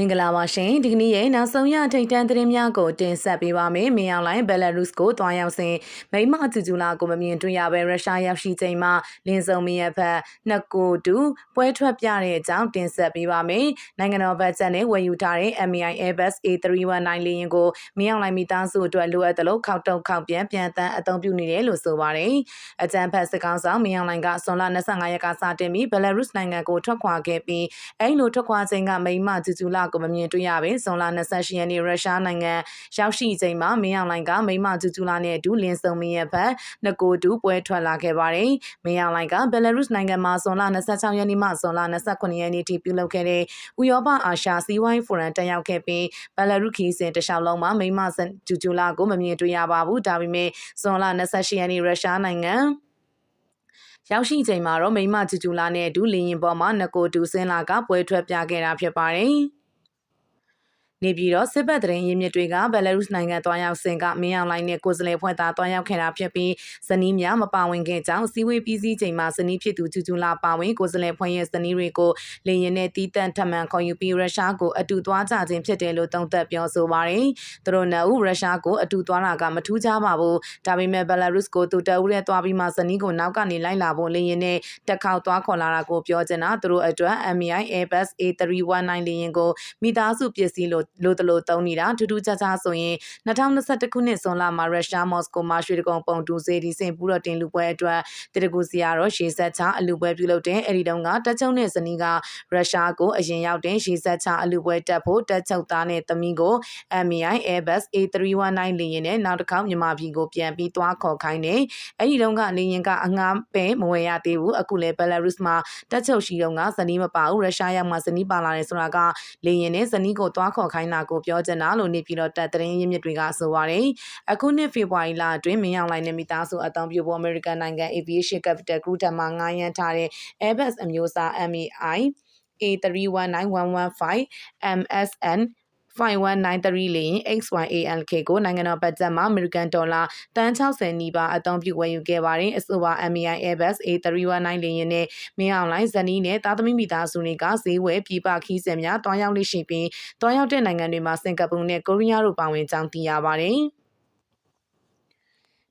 မင်္ဂလာပါရှင်ဒီကနေ့ရဲ့နောက်ဆုံးရထိတ်တန့်သတင်းများကိုတင်ဆက်ပေးပါမယ်။မင်းအောင်လိုင်းဘယ်လာရုစ်ကိုတွားရောက်စဉ်မိမဂျူဂျူလာကိုမမြင်တွေ့ရပဲရုရှားရောက်ရှိချိန်မှာလင်းစုံမင်းရဲ့ဘက်နှစ်ကိုတူပွဲထွက်ပြတဲ့အကြောင်းတင်ဆက်ပေးပါမယ်။နိုင်ငံတော်ဘတ်ဂျက်နဲ့ဝယ်ယူထားတဲ့ MI Airbus A319 လေယာဉ်ကိုမင်းအောင်လိုင်းမိသားစုအတွက်လိုအပ်သလိုခောက်တုံခောက်ပြန်ပြန်တန်းအသုံးပြုနေတယ်လို့ဆိုပါတယ်။အကြံဖက်စစ်ကောင်ဆောင်မင်းအောင်လိုင်းကဆွန်လ25ရက်ကစတင်ပြီးဘယ်လာရုစ်နိုင်ငံကိုထွက်ခွာခဲ့ပြီးအဲ့လိုထွက်ခွာချိန်ကမိမဂျူဂျူလာကိုမမြင်တွေ့ရပဲဇွန်လ28ရက်နေ့ရုရှားနိုင်ငံရောက်ရှိချိန်မှာမင်းအောင်လိုင်ကမိမဂျူဂျူလာနဲ့အတူလင်းစုံမင်းရဲ့ဘက်နှစ်ကိုတူပွဲထွက်လာခဲ့ပါတယ်။မင်းအောင်လိုင်ကဘယ်လာရုစ်နိုင်ငံမှာဇွန်လ26ရက်နေ့မှဇွန်လ29ရက်နေ့ထိပြုလုပ်ခဲ့တဲ့ဥရောပအာရှစီးပွားရေးဖိုရမ်တက်ရောက်ခဲ့ပြီးဘယ်လာရုခီစင်တခြားလုံးမှာမိမဂျူဂျူလာကိုမမြင်တွေ့ရပါဘူး။ဒါပေမဲ့ဇွန်လ28ရက်နေ့ရုရှားနိုင်ငံရောက်ရှိချိန်မှာတော့မိမဂျူဂျူလာနဲ့အတူလင်းရင်ပေါ်မှာနကိုတူစင်းလာကပွဲထွက်ပြခဲ့တာဖြစ်ပါတယ်။ နေပြည်တော်စစ်ဘက်တရင်ရင်းမြစ်တွေကဘယ်လာရုစ်နိုင်ငံတွားရောက်စဉ်ကမင်းအောင်လိုင်းနဲ့ကိုယ်စားလှယ်ဖွဲ့သားတွားရောက်ခဲ့တာဖြစ်ပြီးဇနီးများမပါဝင်ခဲ့ကြောင်းစီဝေးပြည်စည်းချိန်မှာဇနီးဖြစ်သူကျူကျူလာပါဝင်ကိုယ်စားလှယ်ဖွဲ့ရဲ့ဇနီးတွေကိုလေရင်နဲ့တီးတန့်ထမှန်ခေါ်ယူပြီးရုရှားကိုအတူသွားကြခြင်းဖြစ်တယ်လို့သုံးသပ်ပြောဆိုပါတယ်။သူတို့နှစ်ဦးရုရှားကိုအတူသွားတာကမထူးခြားပါဘူး။ဒါပေမဲ့ဘယ်လာရုစ်ကိုသူတအူးနဲ့သွားပြီးမှဇနီးကိုနောက်ကနေလိုက်လာဖို့လေရင်နဲ့တက်ခေါက်သွားခေါ်လာတာကိုပြောချင်တာသူတို့အတွက် MI Airbus A319 လေရင်ကိုမိသားစုပစ္စည်းလို့လိုတလို့သုံးနေတာထူးထူးခြားခြားဆိုရင်2021ခုနှစ်ဇွန်လမှာရုရှားမော်စကိုမှာရွှေတကုံပုံတူစေဒီစင်ပူတော့တင်လူပွဲအတွက်တရကူစီယာတော့ရှေဆက်ချအလူပွဲပြုလုပ်တဲ့အဲဒီတုန်းကတက်ချုံနဲ့ဇနီးကရုရှားကိုအရင်ရောက်တဲ့ရှေဆက်ချအလူပွဲတက်ဖို့တက်ချုပ်သားနဲ့သမီးကို MI Airbus A319 လေယာဉ်နဲ့နောက်တစ်ခေါက်မြန်မာပြည်ကိုပြန်ပြီးသွားခေါ်ခိုင်းတယ်အဲဒီတုန်းကလေယာဉ်ကအငားပဲမဝယ်ရသေးဘူးအခုလဲဘယ်လာရုစ်မှာတက်ချုပ်ရှိတုန်းကဇနီးမပါဘူးရုရှားရောက်မှဇနီးပါလာတယ်ဆိုတာကလေယာဉ်နဲ့ဇနီးကိုသွားခေါ်ခိုင်းတာကိုပြောချင်တာလို့နေပြည်တော်တပ်သတင်းရင်းမြစ်တွေကဆိုပါတယ်။အခုနှစ်ဖေဖော်ဝါရီလအတွင်းမင်းအောင်လှိုင်နဲ့မိသားစုအတောင်ပြုဖို့ American နိုင်ငံ Aviation Capital Group ထံမှငှားရမ်းထားတဲ့ Airbus အမျိုးအစား MEI A319115 MSN 5193လေရင် XYALK ကိုနိုင်ငံတော်ဘတ်ဂျက်မှာအမေရိကန်ဒေါ်လာတန်း60နီးပါးအသုံးပြုဝယ်ယူခဲ့ပါတယ်အဆိုပါ MEI Airbus A319 လေယာဉ်နဲ့မင်းအောင်လိုင်းဇနီးနဲ့သားသမီးမိသားစုတွေကဈေးဝယ်ပြည်ပခီးစဉ်များတွားရောက်လိရှိပြီးတွားရောက်တဲ့နိုင်ငံတွေမှာစင်ကာပူနဲ့ကိုရီးယားတို့ပါဝင်ကြောင်းသိရပါတယ်။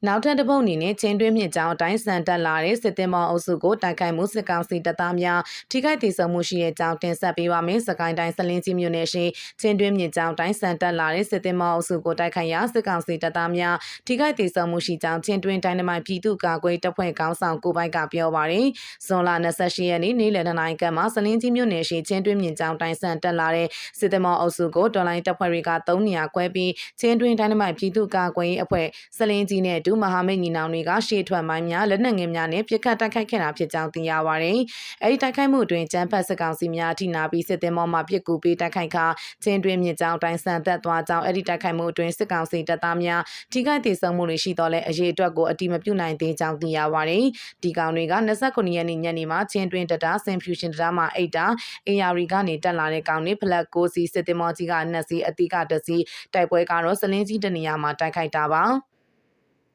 နောက်ထပ်တစ်ပုတ်အနေနဲ့ချင်းတွင်းမြစ်ကြောင်းအတိုင်းစံတက်လာတဲ့စစ်တင်မောင်အုပ်စုကိုတိုက်ခိုက်မှုစစ်ကောင်စီတပ်သားများထိခိုက်ဒေဆုံးမှုရှိတဲ့ကြောင်းတင်ဆက်ပေးပါမယ်။စကိုင်းတိုင်းစလင်းကြီးမြို့နယ်ရှိချင်းတွင်းမြစ်ကြောင်းတိုင်းစံတက်လာတဲ့စစ်တင်မောင်အုပ်စုကိုတိုက်ခိုက်ရာစစ်ကောင်စီတပ်သားများထိခိုက်ဒေဆုံးမှုရှိကြောင်းချင်းတွင်းတိုင်းနမိုင်ပြည်သူ့ကာကွယ်တပ်ဖွဲ့ခေါင်းဆောင်ကိုပိုက်ကပြောပါရယ်။ဇွန်လ28ရက်နေ့နေ့လယ်2နာရီခန့်မှာစလင်းကြီးမြို့နယ်ရှိချင်းတွင်းမြစ်ကြောင်းတိုင်းစံတက်လာတဲ့စစ်တင်မောင်အုပ်စုကိုတော်လိုင်းတပ်ဖွဲ့တွေက3နေရာခွဲပြီးချင်းတွင်းတိုင်းနမိုင်ပြည်သူ့ကာကွယ်အဖွဲ့စလင်းကြီးနဲ့ဒူမဟာမိတ်ညီနောင်တွေကရှေ့ထွက်မိုင်းများလက်နက်ငယ်များနဲ့ပြစ်ခတ်တိုက်ခိုက်ခဲ့တာဖြစ်ကြောင်းသိရပါတယ်။အဲဒီတိုက်ခိုက်မှုတွင်ကျန်းဖတ်စကောင်စီများထိနာပြီးစစ်သည်မောမှပြစ်ကူပေးတိုက်ခိုက်ခါချင်းတွင်မြစ်ကြောင်းတိုင်းဆန်သက်သွားကြောင်းအဲဒီတိုက်ခိုက်မှုတွင်စစ်ကောင်စီတပ်သားများထိခိုက်ဒေဆုံးမှုတွေရှိတော့လဲအရေးအတွက်ကိုအတိမပြုနိုင်သေးကြောင်းသိရပါတယ်။ဒီကောင်တွေက29ရက်နေ့ညနေမှာချင်းတွင်တတာဆင်ဖျူရှင်တတာမှာအိတ်တာ AR ကနေတက်လာတဲ့ကောင်တွေဖလက်ကိုစီစစ်သည်မောကြီးကနှစ်စီအတိကတစီတိုက်ပွဲကတော့စလင်းကြီးတနေရာမှာတိုက်ခိုက်တာပါ။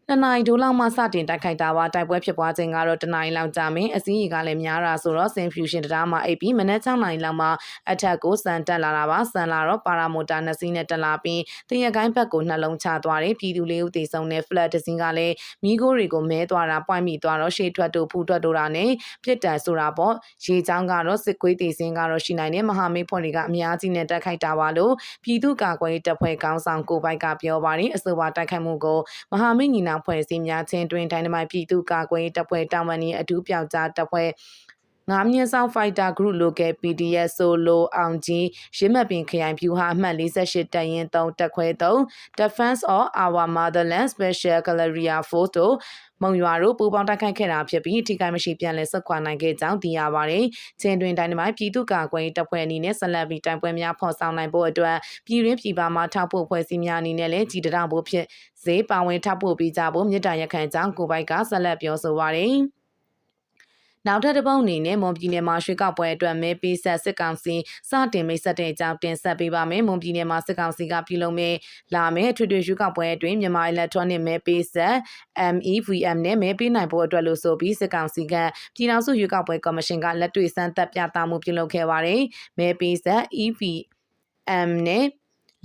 နှစ်နိုင်ဒိုးလောက်မှစတင်တိုက်ခိုက်တာပါတိုက်ပွဲဖြစ်ပွားခြင်းကတော့တနိုင်လောက်ကြာမင်းအစည်းအကလည်းများတာဆိုတော့ Sinfusion တရားမှာအိပ်ပြီးမနက်6နိုင်လောက်မှအထက်ကိုစံတက်လာတာပါစံလာတော့ပါရာမိုတာနှစ်စီးနဲ့တက်လာပြီးတရကိုင်းဘက်ကိုနှလုံးချသွားတယ်ပြည်သူလေးဦးတည်ဆုံးတဲ့ flat တစ်စီးကလည်းမိခိုးတွေကိုမဲသွားတာပွိုင်းမိသွားတော့ရှေ့ထွက်တို့ဖူးထွက်တို့တာနဲ့ပြစ်တန်ဆိုတာပေါ့ရေချောင်းကတော့စစ်ကွေးတည်စင်းကတော့ရှိနိုင်တဲ့မဟာမိတ်ဖွဲ့တွေကအများကြီးနဲ့တိုက်ခိုက်တာပါလို့ပြည်သူ့ကာကွယ်တပ်ဖွဲ့ကောင်းဆောင်ကိုပိုက်ကပြောပါတယ်အဆိုပါတိုက်ခိုက်မှုကိုမဟာမိတ်ညီနောင်ဖွဲ့စည်းများချင်းတွင်ဒိုင်နမိုက်ပြည်သူ့ကာကွယ်တပ်ဖွဲ့တာဝန်ကြီးအထူးပြောက်ကြားတပ်ဖွဲ့ ငါးမြင့်ဆောင် Fighter Group Local PDF Solo အောင်ကြီးရင်းမပင်ခရိုင်ဖြူဟာအမှတ်48တရင်3တက်ခွဲ3 Defense of Our Motherland Special Gallery Force တို့မုံရွာတို့ပူပေါင်းတိုက်ခိုက်ခဲ့တာဖြစ်ပြီးထိခိုက်မရှိပြန်လည်ဆက်ခွာနိုင်ခဲ့ကြောင်းသိရပါတယ်။ချင်းတွင်တိုင်းမိုင်ပြည်သူ့ကာကွယ်တပ်ဖွဲ့အနေနဲ့ဆက်လက်ပြီးတိုင်ပွဲများဖော်ဆောင်နိုင်ဖို့အတွက်ပြည်ရင်းပြည်ပမှာထောက်ပို့ဖွဲ့စည်းများအနေနဲ့လည်းကြည်တရဖို့ဖြစ်ဈေးပါဝင်ထောက်ပို့ပေးကြဖို့မြစ်တာရက်ခံကြောင်းကိုပိုက်ကဆက်လက်ပြောဆိုပါတယ်။ နောက်ထပ်တစ်ပုတ်အနေနဲ့မွန်ပြည်နယ်မှာရွှေကောက်ပွဲအတွက်မဲပေးဆက်စစ်ကောင်စီစတင်မိတ်ဆက်တဲ့အကြောင်းတင်ဆက်ပေးပါမယ်။မွန်ပြည်နယ်မှာစစ်ကောင်စီကပြုလုပ်မဲ့လာမယ့်ထွေထွေရွှေကောက်ပွဲအတွင်းမြန်မာ electronic မဲပေးဆက် MEVM နဲ့မဲပေးနိုင်ဖို့အတွက်လို့ဆိုပြီးစစ်ကောင်စီကပြည်ထောင်စုရွေးကောက်ပွဲကော်မရှင်ကလက်တွေ့စမ်းသပ်ပြသမှုပြုလုပ်ခဲ့ပါတယ်။မဲပေးဆက် EV M နဲ့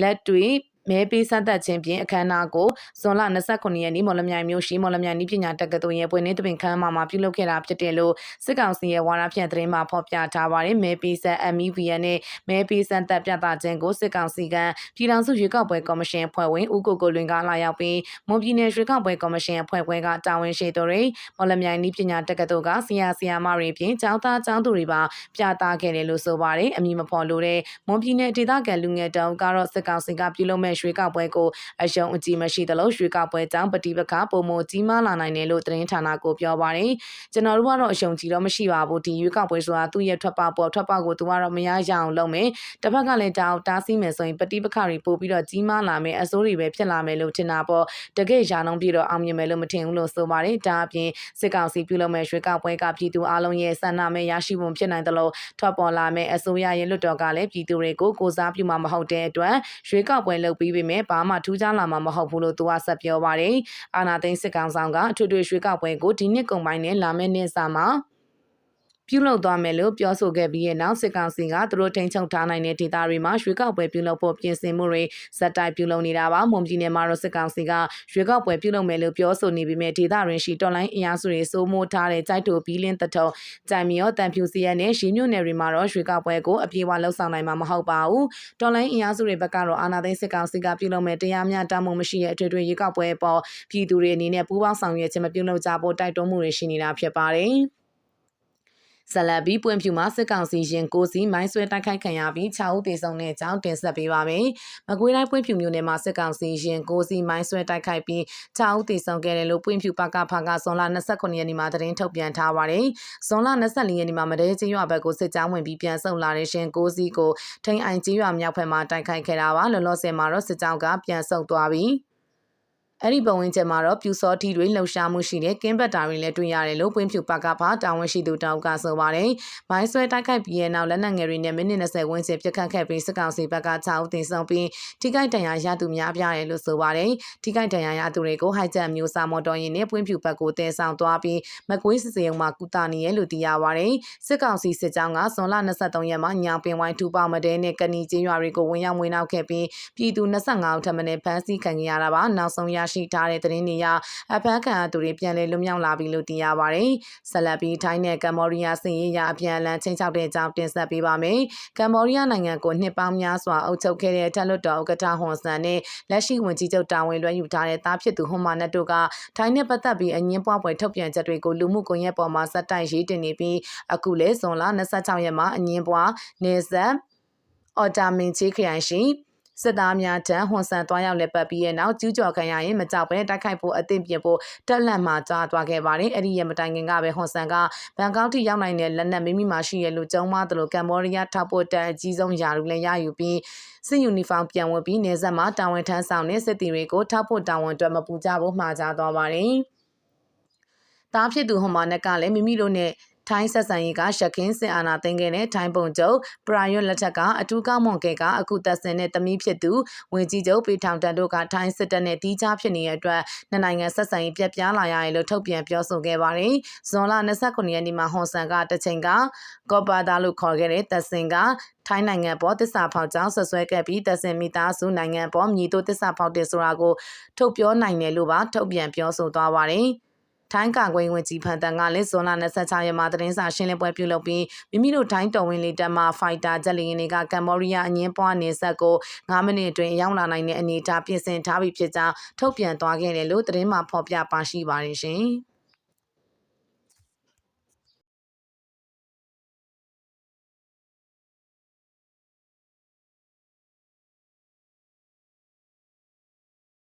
လက်တွေ့ မဲပေးစသက်ခြင်းဖြင့်အခမ်းအနားကိုဇွန်လ29ရက်နေ့မော်လမြိုင်မြို့ရှိမော်လမြိုင်နည်းပညာတက္ကသိုလ်ရဲ့ပွင့်နေတပင်ခမ်းမမှာပြုလုပ်ခဲ့တာဖြစ်တယ်လို့စစ်ကောင်စီရဲ့ဝါဒဖြန့်သတင်းမှာဖော်ပြထားပါတယ်မဲပေးဆက် MEVN နဲ့မဲပေးစသက်ပြသခြင်းကိုစစ်ကောင်စီကပြည်ထောင်စုရွေးကောက်ပွဲကော်မရှင်အဖွဲ့ဝင်ဦးကိုကိုလွင်ကလာရောက်ပြီးမွန်ပြည်နယ်ရွေးကောက်ပွဲကော်မရှင်အဖွဲ့ခွဲကတာဝန်ရှိသူတွေမော်လမြိုင်နည်းပညာတက္ကသိုလ်ကဆရာဆရာမတွေဖြင့်ကျောင်းသားကျောင်းသူတွေပါပြသခဲ့တယ်လို့ဆိုပါတယ်အမည်မဖော်လို့တဲ့မွန်ပြည်နယ်ဒေသခံလူငယ်တောင်ကတော့စစ်ကောင်စီကပြုလုပ်မဲ့ရွေးကောက်ပွဲကိုအယုံအကြည်မရှိသလိုရွှေကောက်ပွဲကြောင့်ပဋိပက္ခပုံမကြီးမားလာနိုင်တယ်လို့သတင်းဌာနကိုပြောပါတယ်ကျွန်တော်တို့ကတော့အယုံကြည်တော့မရှိပါဘူးဒီရွေးကောက်ပွဲဆိုတာသူ့ရဲ့ထွက်ပေါက်ပေါ်ထွက်ပေါက်ကိုသူကတော့မရရအောင်လုပ်မယ်တစ်ဖက်ကလည်းတောက်တားဆီးမယ်ဆိုရင်ပဋိပက္ခတွေပို့ပြီးတော့ကြီးမားလာမယ်အစိုးတွေပဲဖြစ်လာမယ်လို့ထင်တာပေါ့တကယ်ရာနှုန်းပြတော့အောင်မြင်မယ်လို့မထင်ဘူးလို့ဆိုပါတယ်ဒါအပြင်စစ်ကောင်စီပြုလုပ်မဲ့ရွှေကောက်ပွဲကပြည်သူအလုံးရဲ့ဆန္ဒမဲ့ရရှိမှုဖြစ်နိုင်တယ်လို့ထွက်ပေါ်လာမဲ့အစိုးရရဲ့လွတ်တော်ကလည်းပြည်သူတွေကိုကိုစားပြုမှာမဟုတ်တဲ့အတွက်ရွှေကောက်ပွဲလုပ်ပြီးပြီမဲ့ဘာမှထူးခြားလာမှာမဟုတ်ဘူးလို့သူကဆက်ပြောပါတယ်။အာနာသိန်းစစ်ကောင်ဆောင်ကအထွေထွေရွှေကောက်ပွဲကိုဒီနှစ်ကုန်ပိုင်းနဲ့လာမယ့်နှစ်စာမှာ ပြုလုပ်သွားမယ်လို့ပြောဆိုခဲ့ပြီးတဲ့နောက်စစ်ကောင်စီကသူတို့ထိန်းချုပ်ထားနိုင်တဲ့ဒေသတွေမှာရွှေကောက်ပွဲပြုလုပ်ဖို့ပြင်ဆင်မှုတွေဇက်တိုက်ပြုလုပ်နေတာပါမွန်ပြည်နယ်မှာတော့စစ်ကောင်စီကရွှေကောက်ပွဲပြုလုပ်မယ်လို့ပြောဆိုနေပြီးမြဲဒေသရင်းရှိတော်လိုင်းအင်အားစုတွေစိုးမိုးထားတဲ့ကြိုက်တူဘီလင်းတထုံကြံမီရောတန်ဖြူစီရနဲ့ရှီမြို့နယ်တွေမှာတော့ရွှေကောက်ပွဲကိုအပြေအဝလှုပ်ဆောင်နိုင်မှာမဟုတ်ပါဘူးတော်လိုင်းအင်အားစုတွေဘက်ကတော့အာဏာသိမ်းစစ်ကောင်စီကပြုလုပ်မယ်တရားမျှတမှုမရှိတဲ့အထွေထွေရေကောက်ပွဲပေါ်ပြည်သူတွေအနေနဲ့ပူးပေါင်းဆောင်ရွက်ခြင်းမပြုလုပ်ကြဖို့တိုက်တွန်းမှုတွေရှိနေတာဖြစ်ပါတယ် ဇလဘီပွင့်ဖြူမှာစစ်ကောင်စီရင်ကိုစီမိုင်းဆွဲတိုက်ခိုက်ခံရပြီး6ဦးသေဆုံးတဲ့အကြောင်းတင်ဆက်ပေးပါမယ်။မကွေးတိုင်းပွင့်ဖြူမြို့နယ်မှာစစ်ကောင်စီရင်ကိုစီမိုင်းဆွဲတိုက်ခိုက်ပြီး6ဦးသေဆုံးခဲ့တယ်လို့ပွင့်ဖြူပကဖကဇွန်လ29ရက်နေ့မှာသတင်းထုတ်ပြန်ထားပါတယ်။ဇွန်လ24ရက်နေ့မှာမတဲချင်းရွာဘက်ကိုစစ်ကြောင်းဝင်ပြီးပြန်ဆုတ်လာတဲ့ရှင်ကိုစီကိုထိန်အိုင်ကြီးရွာမြောက်ဘက်မှာတိုက်ခိုက်ခဲ့တာပါ။လောလောဆယ်မှာတော့စစ်ကြောင်းကပြန်ဆုတ်သွားပြီး အဲ့ဒီပုံဝင်ချက်မှာတော့ပြူစောထီတွေလှုပ်ရှားမှုရှိတဲ့ကင်းဘတ်တာတွေလည်းတွေ့ရတယ်လို့ပွင့်ဖြူပကဖာတာဝန်ရှိသူတောက်ကဆိုပါတယ်။မိုင်းဆွဲတိုက်ခိုက်ပြီးရဲ့နောက်လက်နက်ငယ်တွေနဲ့မိနစ်20ဝန်းကျင်ပြစ်ခတ်ခဲ့ပြီးစစ်ကောင်စီဘက်က6ဦးတင်ဆောင်ပြီးထိခိုက်ဒဏ်ရာရသူများပြရတယ်လို့ဆိုပါတယ်။ထိခိုက်ဒဏ်ရာရသူတွေကိုဟိုက်ဂျက်မျိုးစာမော်တော်ယာဉ်နဲ့ပွင့်ဖြူဘက်ကိုတည်ဆောင်သွားပြီးမကွေးစစ်စေုံမှာကုသနေရလို့သိရပါတယ်။စစ်ကောင်စီစစ်ကြောင်းကဇွန်လ23ရက်မှာညောင်ပင်ဝိုင်းထူပေါမတဲနဲ့ကဏီကျေးရွာတွေကိုဝင်ရောက်ဝင်နောက်ခဲ့ပြီးပြည်သူ25ဦးထပ်မံဖမ်းဆီးခံရတာပါ။နောက်ဆုံးရရှိထားတဲ့သတင်းတွေအရအဖမ်းခံသူတွေပြန်လည်လွတ်မြောက်လာပြီလို့သိရပါတယ်။ဆက်လက်ပြီးထိုင်းနဲ့ကမ္ဘောဒီးယားစင်ရေးရအပြန်အလှန်ချင်းချောက်တဲ့အကြောင်းတင်ဆက်ပေးပါမယ်။ကမ္ဘောဒီးယားနိုင်ငံကိုနှစ်ပေါင်းများစွာအုပ်ချုပ်ခဲ့တဲ့ထက်လွတ်တော်ဥက္ကဋ္ဌဟွန်ဆန်နဲ့လက်ရှိဝန်ကြီးချုပ်တာဝန်လွှဲယူထားတဲ့သားဖြစ်သူဟွန်မာနတ်တို့ကထိုင်းနဲ့ပတ်သက်ပြီးအငင်းပွားပွဲထုတ်ပြန်ချက်တွေကိုလူမှုကွန်ရက်ပေါ်မှာစက်တိုက်ရေးတင်နေပြီးအခုလဲဇွန်လ26ရက်မှာအငင်းပွားနေဆက်အော်တာမင်ချေခရိုင်ရှိ စစ်သားများထံဟွန်ဆန်သွားရောက်လက်ပတ်ပြီးတဲ့နောက်ကျူးကျော်ခံရရင်မကြောက်ပဲတိုက်ခိုက်ဖို့အသင့်ပြင်ဖို့တက်လက်မှကြားသွားခဲ့ပါတယ်အဲ့ဒီရမတိုင်ခင်ကပဲဟွန်ဆန်ကဘန်ကောက်ထိရောက်နိုင်တဲ့လက်နက်မိမိမှာရှိရလို့ကြုံမသလိုကမ်ဘောဒီးယားထောက်ပို့တန်အကြီးဆုံးယာရုလည်းရယူပြီးစစ်ယူနီဖောင်းပြန်ဝတ်ပြီးနေဆက်မှာတာဝန်ထမ်းဆောင်တဲ့စစ်တီတွေကိုထောက်ပို့တာဝန်အတွက်မပူကြဖို့မှာကြားသွားပါတယ်။တားဖြစ်သူဟွန်မာနက်ကလည်းမိမိတို့နဲ့ ထိုင်းဆက်ဆံရေးကရှက်ခင်းစစ်အာဏာသိမ်းခဲ့တဲ့ထိုင်းပုံချုပ်ပရာရွတ်လက်ထက်ကအထူးကောင်းမွန်ကဲကအခုသက်စင်တဲ့သမီးဖြစ်သူဝင်ကြီးချုပ်ပေထောင်တန်တို့ကထိုင်းစစ်တပ်နဲ့တီးခြားဖြစ်နေတဲ့အတွက်နှစ်နိုင်ငံဆက်ဆံရေးပြက်ပြားလာရတယ်လို့ထုတ်ပြန်ပြောဆိုခဲ့ပါတယ်။ဇွန်လ29ရက်နေ့မှာဟွန်ဆန်ကတချိန်ကကော့ပါတာလို့ခေါ်ခဲ့တဲ့သက်စင်ကထိုင်းနိုင်ငံပေါ်တစ္ဆာဖောက်ကြောင်းဆွဆွဲခဲ့ပြီးသက်စင်မိသားစုနိုင်ငံပေါ်မြည်တို့တစ္ဆာဖောက်တယ်ဆိုတာကိုထုတ်ပြောနိုင်တယ်လို့ပါထုတ်ပြန်ပြောဆိုသွားပါတယ်။ ထိုင်းကာကွယ်ဝင်ကြီးဖန်တန်ကလည်းဇွန်လ26ရက်မှာသတင်းစာရှင်းလင်းပွဲပြုလုပ်ပြီးမိမိတို့ထိုင်းတော်ဝင်လေတပ်မှဖိုက်တာဂျက်လီယင်တွေကကမ်ဘောဒီးယားအငင်းပွားနေဆက်ကို9မိနစ်အတွင်းရောက်လာနိုင်တဲ့အနေအထားပြင်ဆင်ထားပြီးဖြစ်ကြောင်းထုတ်ပြန်သွားခဲ့တယ်လို့သတင်းမှဖော်ပြပါရှိပါတယ်ရှင်။